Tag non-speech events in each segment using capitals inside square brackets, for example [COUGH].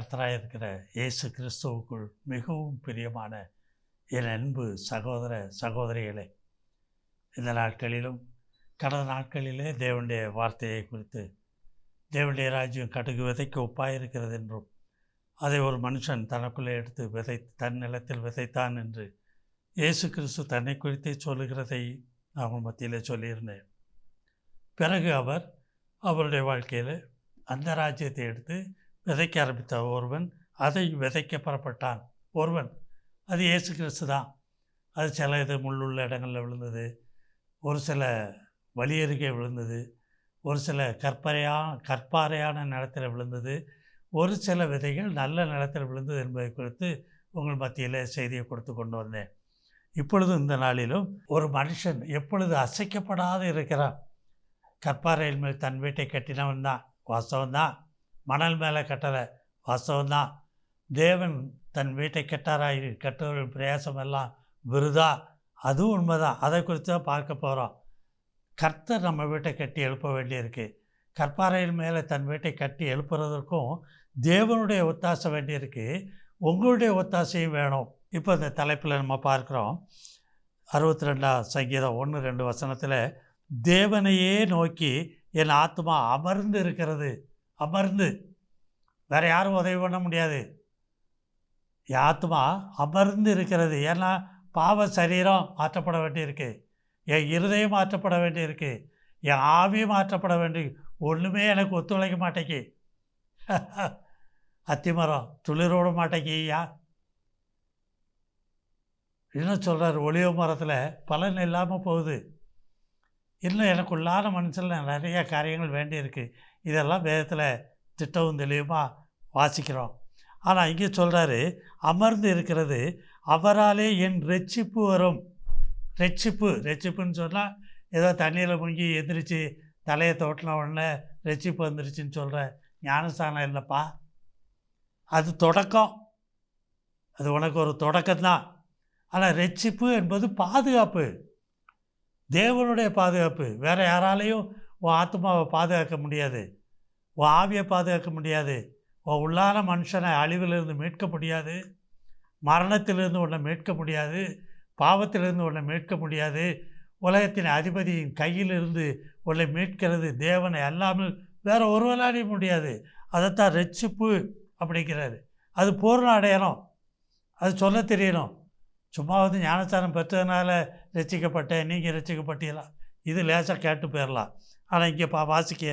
நம்முடைய கர்த்தராக இருக்கிற இயேசு கிறிஸ்துவுக்குள் மிகவும் பிரியமான என் அன்பு சகோதர சகோதரிகளே இந்த நாட்களிலும் கடந்த நாட்களிலே தேவனுடைய வார்த்தையை குறித்து தேவனுடைய ராஜ்யம் கடுகு விதைக்க ஒப்பாயிருக்கிறது என்றும் அதை ஒரு மனுஷன் தனக்குள்ளே எடுத்து விதை தன் நிலத்தில் விதைத்தான் என்று இயேசு கிறிஸ்து தன்னை குறித்தே சொல்லுகிறதை நான் மத்தியில் சொல்லியிருந்தேன். பிறகு அவர் அவருடைய வாழ்க்கையில் அந்த ராஜ்யத்தை எடுத்து விதைக்க ஆரம்பித்த ஒருவன். அதை விதைக்க புறப்பட்டான். ஒருவன் அது இயேசு கிறிஸ்து தான். அது சில இது முள்ளுள்ள இடங்களில் விழுந்தது. ஒரு சில வழி அருகே விழுந்தது. ஒரு சில கற்பறையான கற்பாறையான நிலத்தில் விழுந்தது. ஒரு சில விதைகள் நல்ல நிலத்தில் விழுந்தது என்பதை குறித்து உங்கள் மத்தியில் செய்தியை கொடுத்து கொண்டு வந்தேன். இப்பொழுது இந்த நாளிலும் ஒரு மனுஷன் எப்பொழுது அசைக்கப்படாது இருக்கிறான்? கற்பாறையில் மேல் தன் வீட்டை கட்டினவன் தான் வாஸ்தவந்தான் மணல் மேலே கட்டலை வாஸ்தவந்தான் தேவன் தன் வீட்டை கெட்டாராய் கட்டுவர்கள் பிரயாசம் எல்லாம் விருதா? அதுவும் உண்மைதான். அதை குறித்து தான் பார்க்க போகிறோம் கர்த்தர் நம்ம வீட்டை கட்டி எழுப்ப வேண்டியிருக்கு. கற்பாறையில் மேலே தன் வீட்டை கட்டி எழுப்புறதற்கும் தேவனுடைய ஒத்தாசை வேண்டியிருக்கு. உங்களுடைய ஒத்தாசையும் வேணும். இப்போ இந்த தலைப்பில் நம்ம பார்க்குறோம். அறுபத்தி ரெண்டாம் சங்கீதம் ஒன்று ரெண்டு வசனத்தில் தேவனையே நோக்கி என் ஆத்மா அமர்ந்து இருக்கிறது. அமர்ந்து வேறு யாரும் உதவி பண்ண முடியாது. ஆத்மா அமர்ந்து இருக்கிறது. ஏன்னா பாவ சரீரம் மாற்றப்பட வேண்டியிருக்கு. என் இருதயம் மாற்றப்பட வேண்டியிருக்கு. என் ஆவியும் மாற்றப்பட வேண்டி ஒன்றுமே எனக்கு ஒத்துழைக்க மாட்டேங்கி. [LAUGHS] அத்திமரம் துளிரோட மாட்டேங்கியா? இன்னும் சொல்கிறார் ஒளிவ மரத்தில் பலன் இல்லாமல் போகுது. இன்னும் எனக்குள்ளான மனசில் நிறைய காரியங்கள் வேண்டியிருக்கு. இதெல்லாம் வேதத்தில் திட்டவும் தெளிவுமாக வாசிக்கிறோம். ஆனால் இங்கே சொல்கிறாரு அமர்ந்து இருக்கிறது அவராலே என் ரெச்சிப்பு வரும். ரெச்சிப்பு ரெச்சிப்புன்னு சொன்னால் ஏதோ தண்ணியில் முங்கி எந்திரிச்சு தலையை தோட்டின உடனே ரெச்சிப்பு வந்துருச்சுன்னு சொல்கிற ஞானஸ்தானம் இல்லைப்பா. அது தொடக்கம். அது உனக்கு ஒரு தொடக்கம்தான். ஆனால் ரெச்சிப்பு என்பது பாதுகாப்பு. தேவனுடைய பாதுகாப்பு. வேறு யாராலையும் உன் ஆத்மாவை பாதுகாக்க முடியாது. உன் ஆவியை பாதுகாக்க முடியாது. உன் உள்ளான மனுஷனை அழிவிலிருந்து மீட்க முடியாது. மரணத்திலிருந்து உன்னை மீட்க முடியாது. பாவத்திலிருந்து உன்னை மீட்க முடியாது. உலகத்தின் அதிபதியின் கையிலிருந்து உன்னை மீட்கிறது. தேவனை அல்லாமல் வேறு ஒருவனாலையும் முடியாது. அதைத்தான் ரெச்சிப்பு அப்படிங்கிறாரு. அது பூர்ண அடையணும். அது சொல்ல தெரியணும். சும்மா வந்து ஞானஸ்தானம் பெற்றதுனால ரசிக்கப்பட்டேன் நீங்கள் ரசிக்கப்பட்டீங்களா இது லேசாக கேட்டு போயிடலாம். ஆனால் இங்கே பா வாசிக்க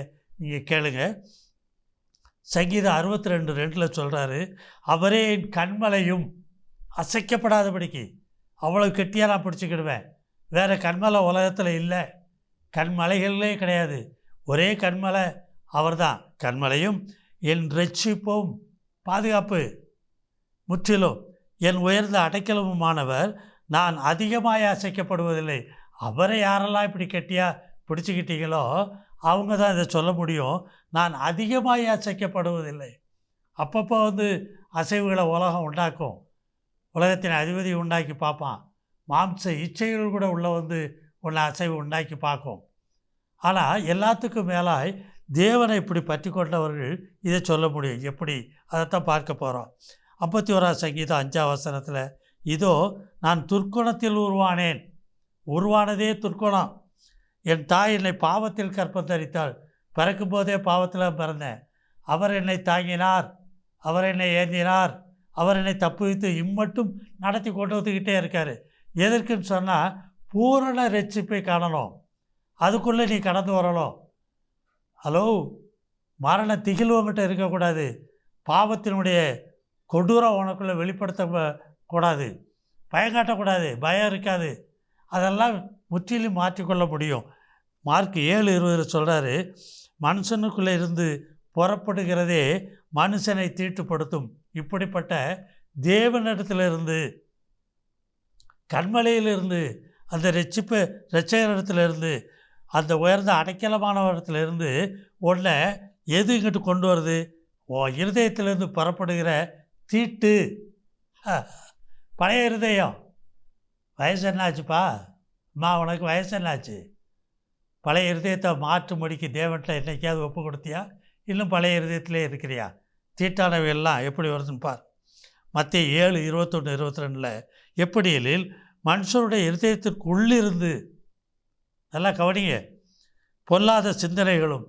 நீங்கள் கேளுங்க. சங்கீதம் அறுபத்தி ரெண்டு ரெண்டில் சொல்கிறாரு அவரே என் கண்மலையும் அசைக்கப்படாதபடிக்கு அவ்வளோ கெட்டியாக நான் பிடிச்சிக்கிடுவேன். வேறு கண்மலை உலகத்தில் இல்லை. கண்மலைகளே கிடையாது. ஒரே கண்மலை அவர் தான் கண்மலையும் என் ரட்சிப்பும் பாதுகாப்பு முற்றிலும் என் உயர்ந்த அடைக்கலமுமானவர். நான் அதிகமாக அசைக்கப்படுவதில்லை. அவரை யாரெல்லாம் இப்படி கெட்டியாக பிடிச்சிக்கிட்டீங்களோ அவங்க தான் இதை சொல்ல முடியும். நான் அதிகமாக அசைக்கப்படுவதில்லை. அப்பப்போ வந்து அசைவுகளை உலகம் உண்டாக்கும். உலகத்தின் அதிபதி உண்டாக்கி பார்ப்பான். மாம்ச இச்சைகள் கூட உள்ள வந்து உள்ள அசைவு உண்டாக்கி பார்க்கும். ஆனால் எல்லாத்துக்கும் மேலாய் தேவனை இப்படி பற்றி கொண்டவர்கள் இதை சொல்ல முடியும். எப்படி? அதைத்தான் பார்க்க போகிறோம் ஐம்பத்தி ஓராம் சங்கீதம் அஞ்சாம் வசனத்தில் இதோ நான் துர்க்குணத்தில் உருவானேன். உருவானதே துர்க்குணம். என் தாய் என்னை பாவத்தில் கற்பம் தரித்தாள் பிறக்கும் போதே பாவத்தில் பிறந்தேன். அவர் என்னை தாங்கினார். அவர் என்னை ஏந்தினார். அவர் என்னை தப்பு வைத்து இம்மட்டும் நடத்தி கொண்டு வந்துக்கிட்டே இருக்கார். எதற்குன்னு சொன்னால் பூரண ரட்சிப்பை காணணும். அதுக்குள்ளே நீ கடந்து வரணும். ஹலோ மரண திகில் இருக்கக்கூடாது. பாவத்தினுடைய கொடூரம் உனக்குள்ளே வெளிப்படுத்த கூடாது. பயம் காட்டக்கூடாது. பயம் இருக்காது. அதெல்லாம் முற்றிலும் மாற்றிக்கொள்ள முடியும். மார்க் ஏழு இருபதில் சொல்கிறாரு மனுஷனுக்குள்ளே இருந்து புறப்படுகிறதே மனுஷனை தீட்டுப்படுத்தும். இப்படிப்பட்ட தேவனிடத்திலிருந்து கண்மலையிலிருந்து அந்த ரட்சிப்பு ரட்சகரிடத்திலிருந்து அந்த உயர்ந்த அடைக்கலமானவரிடத்திலிருந்து உன்னை எது இங்கிட்டு கொண்டு வருது? ஓ இருதயத்திலிருந்து புறப்படுகிற தீட்டு. பழைய இருதயம். வயசு என்னாச்சுப்பா? அம்மா உனக்கு வயசு என்னாச்சு? பழைய இருதயத்தை மாற்றும்படிக்கு தேவன்கிட்ட என்றைக்காவது ஒப்பு கொடுத்தியா? இன்னும் பழைய இருதயத்திலே இருக்கிறியா? தீட்டானவையெல்லாம் எப்படி வருதுன்னு பார். மத்திய ஏழு இருபத்தொன்று இருபத்தி ரெண்டில் எப்படி மனுஷருடைய இருதயத்திற்கு உள்ளிருந்து நல்லா கவனிங்க. பொல்லாத சிந்தனைகளும்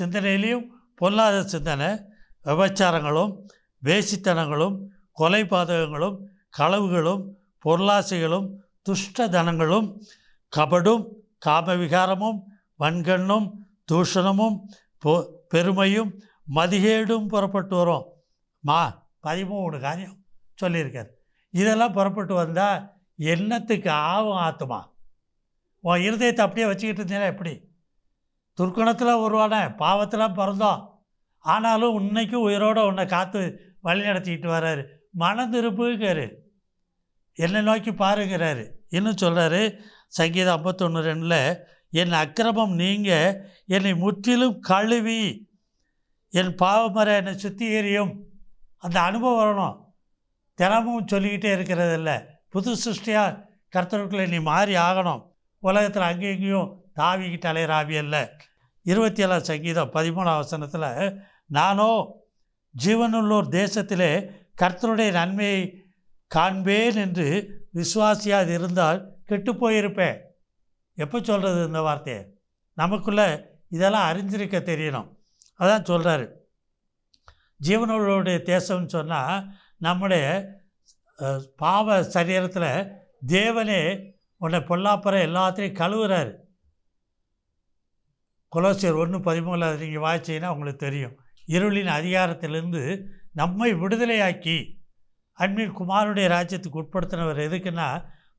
சிந்தனையிலையும் பொல்லாத சிந்தனை விபச்சாரங்களும் வேசித்தனங்களும் கொலை பாதகங்களும் களவுகளும் பொருளாசைகளும் துஷ்ட தனங்களும் கபடும் காமவிகாரமும் வன்கண்ணும் தூஷணமும் பொ பெருமையும் மதிகேடும் புறப்பட்டு வரும். மா பதிமூணு காரியம் சொல்லியிருக்கார். இதெல்லாம் புறப்பட்டு வந்தால் என்னத்துக்கு ஆகும் ஆத்துமா உன் இருதயத்தை அப்படியே வச்சுக்கிட்டு இருந்தீங்கன்னா எப்படி? துர்க்குணத்தில் உருவான பாவத்தில் பிறந்தோம் ஆனாலும் இன்னைக்கும் உயிரோடு உன்னை காத்து வழி நடத்திக்கிட்டு வர்றாரு. மனம் என்னை நோக்கி பாருங்கிறாரு. இன்னும் சொல்கிறாரு சங்கீதம் ஐம்பத்தொன்று ரெண்டில் என் அக்கிரமம் நீங்க என்னை முற்றிலும் கழுவி. என் பாவமர என்னை சுத்திகரியும். அந்த அனுபவம் வரணும். தினமும் சொல்லிக்கிட்டே இருக்கிறது இல்லை. புது சிருஷ்டியாக கர்த்தருக்குள்ளே நீ மாறி ஆகணும். உலகத்தில் அங்கேயும் இங்கேயும் தாவிக்கிட்டு அலையிற இல்லை. அல்ல இருபத்தி ஏழாம் சங்கீதம் பதிமூணாம் வசனத்தில் நானோ ஜீவனுள்ளோர் தேசத்திலே கர்த்தருடைய நன்மையை காண்பேன் என்று விசுவாசியாக இருந்தால் கெட்டு போயிருப்பேன். எப்போ சொல்கிறது இந்த வார்த்தையை? நமக்குள்ளே இதெல்லாம் அறிஞ்சிருக்க தெரியணும். அதான் சொல்கிறாரு ஜீவனோடைய தேசம்னு சொன்னால் நம்முடைய பாவ சரீரத்தில் தேவனே உன்னை பொல்லாப்புற எல்லாத்தையும் கழுவுறாரு. கொலோசியர் ஒன்று பதிமூணில் அது நீங்கள் வாய்ச்சிங்கன்னா உங்களுக்கு தெரியும். இருளின் அதிகாரத்திலிருந்து நம்மை விடுதலையாக்கி அன்பின் குமாரனுடைய ராஜ்யத்துக்கு உட்படுத்தினவர் எதுக்குன்னா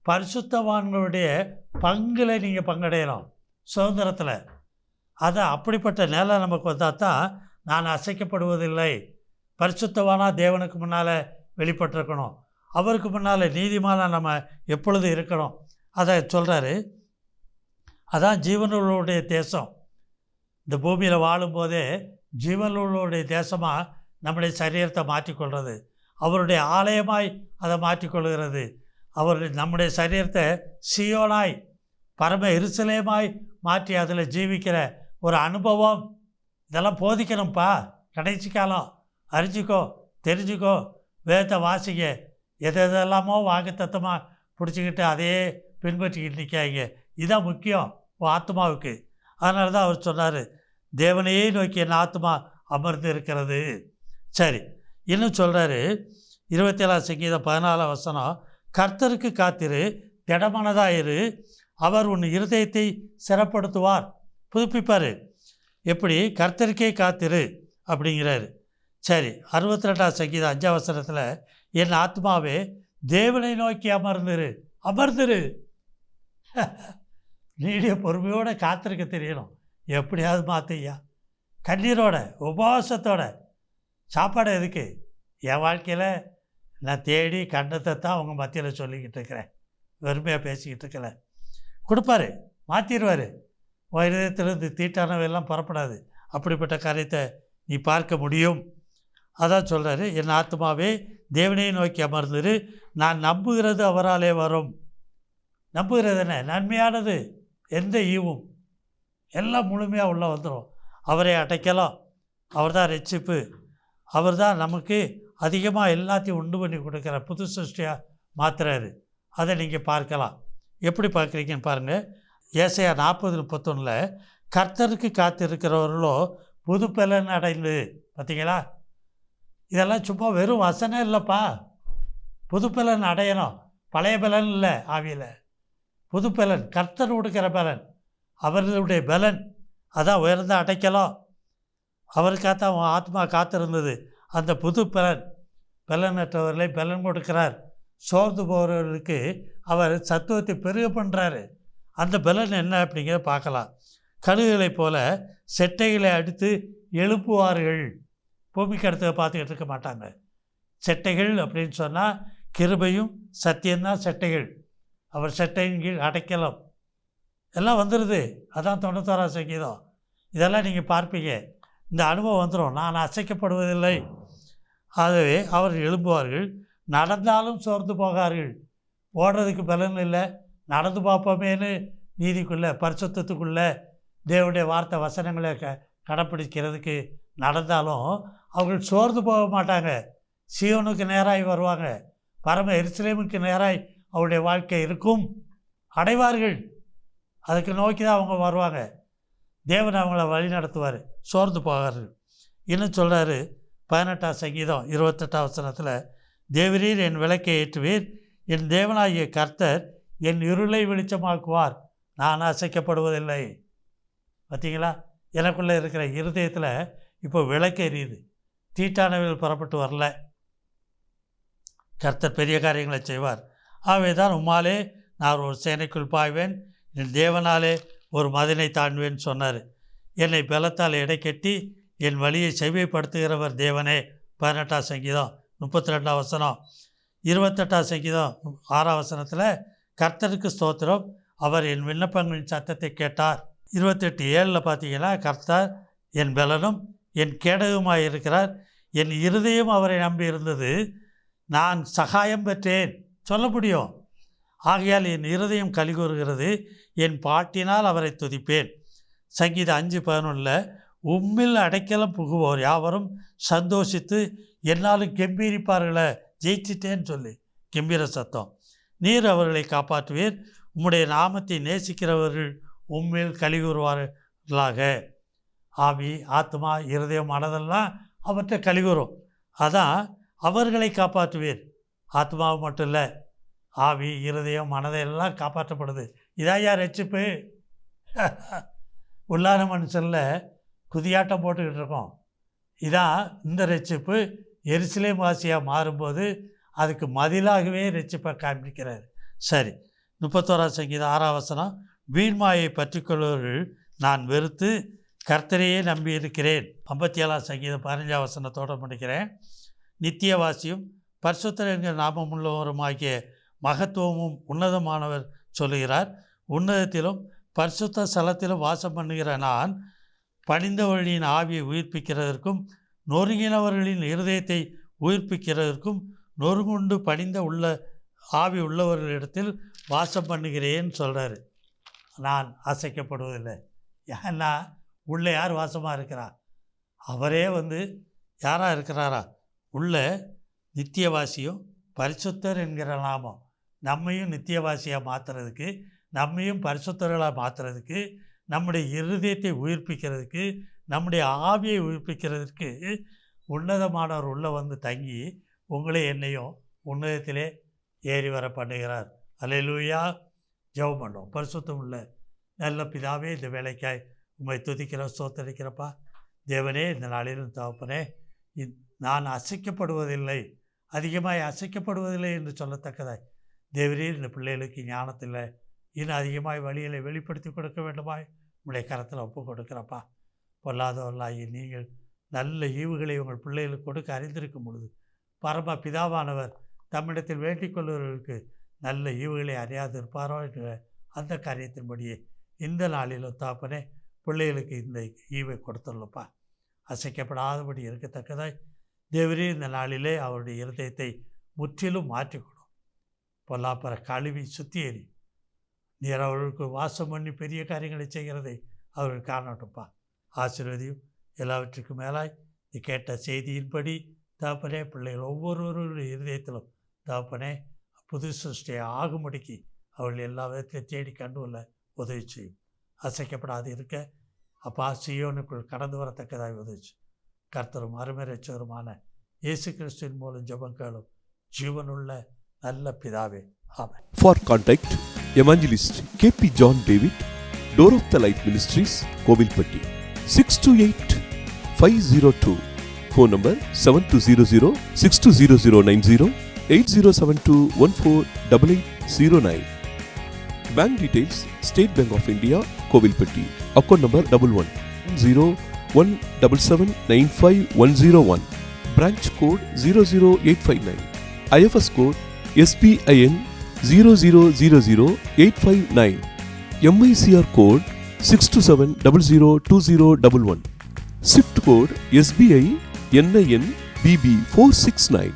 பரிசுத்தவான்களுடைய பங்கில் நீங்கள் பங்கடையலாம் சுதந்திரத்தில். அதான் அப்படிப்பட்ட நிலை நமக்கு வந்தால் தான் நான் அசைக்கப்படுவதில்லை. பரிசுத்தவானாக தேவனுக்கு முன்னால் வெளிப்பட்டிருக்கணும். அவருக்கு முன்னால் நீதிமானாக நம்ம எப்பொழுது இருக்கணும்? அதை சொல்கிறாரு அதான் ஜீவனுடைய தேசம். இந்த பூமியில் வாழும்போதே ஜீவனுடைய தேசமாக நம்முடைய சரீரத்தை மாற்றிக்கொள்வது அவருடைய ஆலயமாய் அதை மாற்றிக்கொள்கிறது. அவர் நம்முடைய சரீரத்தை சியோனாய் பரம எருசலேமாய் மாற்றி அதில் ஜீவிக்கிற ஒரு அனுபவம். இதெல்லாம் போதிக்கணும்ப்பா கடைசி காலம். அறிஞ்சிக்கோ தெரிஞ்சுக்கோ. வேதத்தை வாசிங்க. எது எதெல்லாமோ தத்தமாக பிடிச்சிக்கிட்டு அதையே பின்பற்றிக்கிட்டு நிற்காங்க இதுதான் முக்கியம் ஆத்மாவுக்கு. அதனால தான் அவர் சொன்னார் தேவனையே நோக்கி என் ஆத்மா அமர்ந்து இருக்கிறது சரி. இன்னும் சொல்கிறாரு இருபத்தேழாம் சங்கீதம் பதினாலாம் வசனம் கர்த்தருக்கு காத்திரு திடமனதாயிரு அவர் உன் இருதயத்தை சிறப்படுத்துவார் புதுப்பிப்பார். எப்படி? கர்த்தருக்கே காத்திரு அப்படிங்கிறாரு. சரி அறுபத்தி ரெண்டாம் சங்கீதம் அஞ்சாம் வசனத்தில் என் ஆத்மாவே தேவனை நோக்கி அமர்ந்துரு அமர்ந்துரு. [LAUGHS] நீடிய பொறுமையோடு காத்திருக்க தெரியணும். எப்படியாவது மாத்தையா? கண்ணீரோட உபவாசத்தோட சாப்பாடு எதுக்கு? என் வாழ்க்கையில் நான் தேடி கண்டத்தை தான் அவங்க மத்தியில் சொல்லிக்கிட்டு இருக்கிறேன். வெறுமையாக பேசிக்கிட்டு இருக்கல. கொடுப்பாரு மாற்றிடுவார் வைரத்திலிருந்து தீட்டானவையெல்லாம் புறப்படாது. அப்படிப்பட்ட காரியத்தை நீ பார்க்க முடியும். அதான் சொல்கிறாரு என் ஆத்மாவே தேவனையை நோக்கி அமர்ந்துரு. நான் நம்புகிறது அவராலே வரும். நம்புகிறது என்ன? நன்மையானது. எந்த ஈவும்? எல்லாம் முழுமையாக உள்ளே வந்துடும் அவரை அடைக்கலாம். அவர் தான் ரட்சிப்பு. அவர் தான் நமக்கு அதிகமாக எல்லாத்தையும் உண்டு பண்ணி கொடுக்குற புது சிருஷ்டியாக மாத்துறாரு. அதை நீங்கள் பார்க்கலாம். எப்படி பார்க்குறீங்கன்னு பாருங்கள் ஏசையா நாற்பது முப்பத்தொன்னில் கர்த்தருக்கு காத்திருக்கிறவர்களோ புது பலன் அடைந்து பார்த்தீங்களா இதெல்லாம் சும்மா வெறும் வசனம் இல்லைப்பா. புது பலன் அடையணும். பழைய பலன் இல்லை ஆவியில். புது பலன் கர்த்தர் கொடுக்குற பலன் அவர்களுடைய பலன். அதான் உயர்ந்த அடைக்கலாம். அவருக்காகத்தான் அவன் ஆத்மா காத்திருந்தது. அந்த புது பலன் பலனற்றவர்களை பலன் கொடுக்கிறார். சோர்ந்து போகிறவர்களுக்கு அவர் சத்துவத்தை பெருக பண்ணுறாரு அந்த பலன் என்ன அப்படிங்கிறத பார்க்கலாம். கழுகுகளைப் போல செட்டைகளை அடித்து எழுப்புவார்கள். பூமிக்கு அடுத்ததை பார்த்துக்கிட்டு இருக்க மாட்டாங்க. செட்டைகள் அப்படின்னு சொன்னால் கிருபையும் சத்தியம்தான் செட்டைகள். அவர் செட்டையின் கீழ் அடைக்கலாம். எல்லாம் வந்துடுது அதான் தொண்ணூத்தோரா சங்கீதம். இதெல்லாம் நீங்கள் பார்ப்பீங்க. இந்த அனுபவம் வந்துடும் நான் அசைக்கப்படுவதில்லை. ஆகவே அவர் எழும்புவார்கள். நடந்தாலும் சோர்ந்து போகார்கள். ஓடுறதுக்கு பலன் இல்லை. நடந்து பார்ப்போமேன்னு நீதிக்குள்ளே பரிசுத்தத்துக்குள்ளே தேவனுடைய வார்த்தை வசனங்களை க கடைப்பிடிக்கிறதுக்கு நடந்தாலும் அவர்கள் சோர்ந்து போக மாட்டாங்க. சிவனுக்கு நேராய் வருவாங்க. பரம எரிசிலேமுக்கு நேராய் அவருடைய வாழ்க்கை இருக்கும். அடைவார்கள். அதுக்கு நோக்கி தான் அவங்க வருவாங்க. தேவன் அவங்கள வழி நடத்துவார். சோர்ந்து போகிறார்கள் இன்னும் சொல்கிறாரு பதினெட்டாம் சங்கீதம் இருபத்தெட்டாம் வசனத்தில் தேவரீர் என் விளக்கை ஏற்றுவீர். என் தேவனாகிய கர்த்தர் என் இருளை வெளிச்சமாக்குவார். நான் அசைக்கப்படுவதில்லை. பார்த்தீங்களா எனக்குள்ளே இருக்கிற இருதயத்தில் இப்போ விளக்கு எரியுது. தீட்டானவில் புறப்பட்டு வரல. கர்த்தர் பெரிய காரியங்களை செய்வார். ஆகவே தான் உம்மாலே நான் ஒரு சேனைக்குள் பாய்வேன். என் தேவனாலே ஒரு மதனை தாண்டுவேன் சொன்னார். என்னை பலத்தால் எடை கட்டி என் வழியை செவ்வைப்படுத்துகிறவர் தேவனே. பதினெட்டாம் சங்கீதம் முப்பத்தி ரெண்டாம் வசனம். இருபத்தெட்டாம் சங்கீதம் ஆறாம் வசனத்தில் கர்த்தருக்கு ஸ்தோத்திரம். அவர் என் விண்ணப்பங்களின் சத்தத்தை கேட்டார். இருபத்தெட்டு ஏழில் பார்த்தீங்கன்னா கர்த்தர் என் பலனும் என் கேடகமாக இருக்கிறார். என் இருதயம் அவரை நம்பி இருந்தது. நான் சகாயம் பெற்றேன். சொல்ல முடியும்? ஆகையால் என் இருதயம் கலிகூறுகிறது என் பாட்டினால் அவரை துதிப்பேன். சங்கீதம் அஞ்சு பதினொன்றில் உம்மில் அடைக்கலம் புகுவோர் யாவரும் சந்தோஷித்து என்னாலும் கெம்பீரிப்பார்களே ஜெயிச்சிட்டேன்னு சொல்லி. கெம்பீர சத்தம். நீர் அவர்களை காப்பாற்றுவீர் உம்முடைய நாமத்தை நேசிக்கிறவர்கள் உம்மில் கலிகூறுவார்களாக ஆவி ஆத்மா இருதயம் மனதெல்லாம் அவற்றை கழிவுறும் அதான் அவர்களை காப்பாற்றுவீர். ஆத்மாவை மட்டும் இல்லை ஆவி இருதயம் மனதையெல்லாம் காப்பாற்றப்படுது. இதாயா ரட்சிப்பு? [LAUGHS] உள்ளான மனுஷனில் குதியாட்டம் போட்டுக்கிட்டு இருக்கோம். இதான் இந்த ரட்சிப்பு? எரிசிலே வாசியாக மாறும்போது அதுக்கு மதிலாகவே ரட்சிப்பை காண்பிக்கிறார். சரி முப்பத்தோராம் சங்கீதம் ஆறாவசனம் வீண்மாயை பற்றிக்கொள்வர்கள் நான் வெறுத்து கர்த்தரையே நம்பி இருக்கிறேன் ஐம்பத்தி ஏழாம் சங்கீதம் பதினஞ்சாம் வசனத்தோடு முடிக்கிறேன். நித்தியவாசியும் பரிசுத்தர் என்கிற நாமமுள்ளவருமாகிய மகத்துவமும் உன்னதமானவர் சொல்லுகிறார். உன்னதத்திலும் பரிசுத்த ஸ்தலத்திலும் வாசம் பண்ணுகிற நான் பணிந்த வழியின் ஆவியை உயிர்ப்பிக்கிறதற்கும் நொறுங்கினவர்களின் இருதயத்தை உயிர்ப்பிக்கிறதற்கும் நொறுங்குண்டு பணிந்த உள்ள ஆவி உள்ளவர்களிடத்தில் வாசம் பண்ணுகிறேன்னு சொல்கிறாரு நான் அசைக்கப்படுவதில்லை. ஏன்னா உள்ளே யார் வாசமாக இருக்கிறா? அவரே வந்து யாராக இருக்கிறாரா? உள்ள நித்தியவாசியும் பரிசுத்தர் என்கிற நாமம். நம்மையும் நித்தியவாசியாக மாற்றுறதுக்கு நம்மையும் பரிசுத்தர்களாக மாற்றுறதுக்கு நம்முடைய இருதயத்தை உயிர்ப்பிக்கிறதுக்கு நம்முடைய ஆவியை உயிர்ப்பிக்கிறதுக்கு உன்னதமானவர் உள்ளே வந்து தங்கி உங்களை என்னையும் உன்னதத்திலே ஏறி வர பண்ணுகிறார். அலையிலூயா ஜெபம் பண்ணோம் பரிசுத்தம் உள்ள நல்ல பிதாவே இந்த வேலைக்காய் உண்மை துதிக்கிற சோத்தரிக்கிறப்பா தேவனே இந்த நாளிலும் தகப்பனே நான் அசைக்கப்படுவதில்லை. அதிகமாய் அசைக்கப்படுவதில்லை என்று சொல்லத்தக்கதாய். தேவரீர் இந்த பிள்ளைகளுக்கு ஞானத்தில் இன்னும் அதிகமாய் வழிகளை வெளிப்படுத்தி கொடுக்க வேண்டுமாய் உங்களுடைய கரத்தில் ஒப்பு கொடுக்குறப்பா. பொல்லாதவர்களாகி நீங்கள் நல்ல ஈவுகளை உங்கள் பிள்ளைகளுக்கு கொடுக்க அறிந்திருக்கும் பொழுது பரம பிதாவானவர் தம்மிடத்தில் வேண்டிக் கொள்வர்களுக்கு நல்ல ஈவுகளை அறியாது இருப்பாரோ என்ற அந்த காரியத்தின்படியே இந்த நாளில் தாப்பனே பிள்ளைகளுக்கு இந்த ஈவை கொடுத்துள்ளப்பா. அசைக்கப்படாதபடி இருக்கத்தக்கதாய் தேவரே இந்த நாளிலே அவருடைய இருதயத்தை முற்றிலும் மாற்றிக்கொடும் பொல்லாப்பற கழுவி சுத்தியேறி. நீர் அவர்களுக்கு வாசம் பண்ணி பெரிய காரியங்களை செய்கிறதை அவர்கள் காணட்டும்ப்பா ஆசீர்வதியும் எல்லாவற்றுக்கும் மேலாய். நீ கேட்ட செய்தியின்படி தாப்பனே பிள்ளைகள் ஒவ்வொருவருடைய இருதயத்திலும் தாப்பனே புது சிருஷ்டியை ஆகும்படிக்கு அவர்கள் எல்லா விதத்திலையும் தேடி கண்டுகொள்ள உதவி செய்யும். அசைக்கப்படாது இருக்க அப்பா சியோனுக்குள் கடந்து வரத்தக்கதாக உதவிச்சு கர்த்தரும் அருமரச்சருமான இயேசு கிறிஸ்துவின் மூலம் ஜெபங்களும் ஜீவனுள்ள நல்ல பிதாவே ஆமென் For contact, Evangelist K.P. John David, Door of the Light Ministries, Kovilpatti, 628-502. Phone number 7200-620090, 8072148809. Bank details, State Bank of India, Kovilpatti. Account number SBIN zero zero zero zero eight five nine MICR code six two seven double zero two zero double one swift code SBI NIN BB four six nine